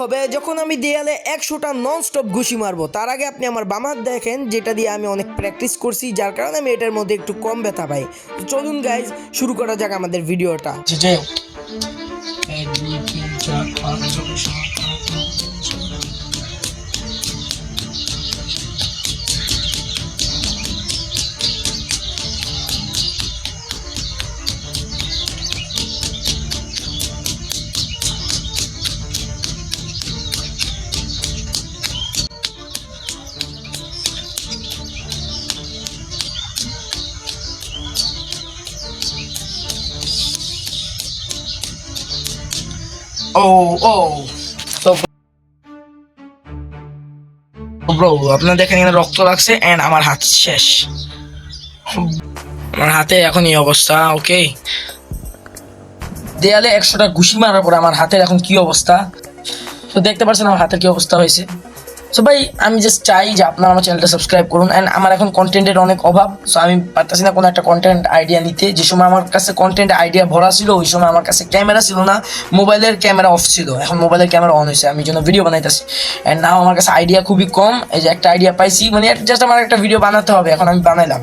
হবে যখন আমি দেয়ালে একশোটা নন স্টপ ঘুষি মারবো তার আগে আপনি আমার বাম হাত দেখেন যেটা দিয়ে আমি অনেক প্র্যাকটিস করছি যার কারণে আমি এটার মধ্যে একটু কম ব্যথা পাই তো চলুন গাইজ শুরু করা যাক আমাদের ভিডিওটা যাই হোক oh. তো ব্রো আপনার দেখেন এখানে রক্ত লাগছে এন্ড আমার হাত শেষ। আমার হাতে এখন এই অবস্থা ওকে দেয়ালে একশোটা ঘুষি মারার পরে আমার হাতের এখন কি অবস্থা? তো দেখতে পাচ্ছেন আমার হাতের কি অবস্থা হয়েছে। সো ভাই, আমি জাস্ট চাই যে আপনারা আমার চ্যানেলটা সাবস্ক্রাইব করুন অ্যান্ড আমার এখন কন্টেন্টের অনেক অভাব সো আমি পারতেছি না কোনো একটা কন্টেন্ট আইডিয়া নিতে। যে সময় আমার কাছে কন্টেন্ট আইডিয়া ভরা ছিল, ওই সময় আমার কাছে ক্যামেরা ছিল না, মোবাইলের ক্যামেরা অফ ছিল। এখন মোবাইলের ক্যামেরা অন হয়েছে, আমি জন্য ভিডিও বানাইতেছি। অ্যান্ড নাও আমার কাছে আইডিয়া খুবই কম, এই যে একটা আইডিয়া পাইছি মানে জাস্ট আমার একটা ভিডিও বানাতে হবে, এখন আমি বানাইলাম।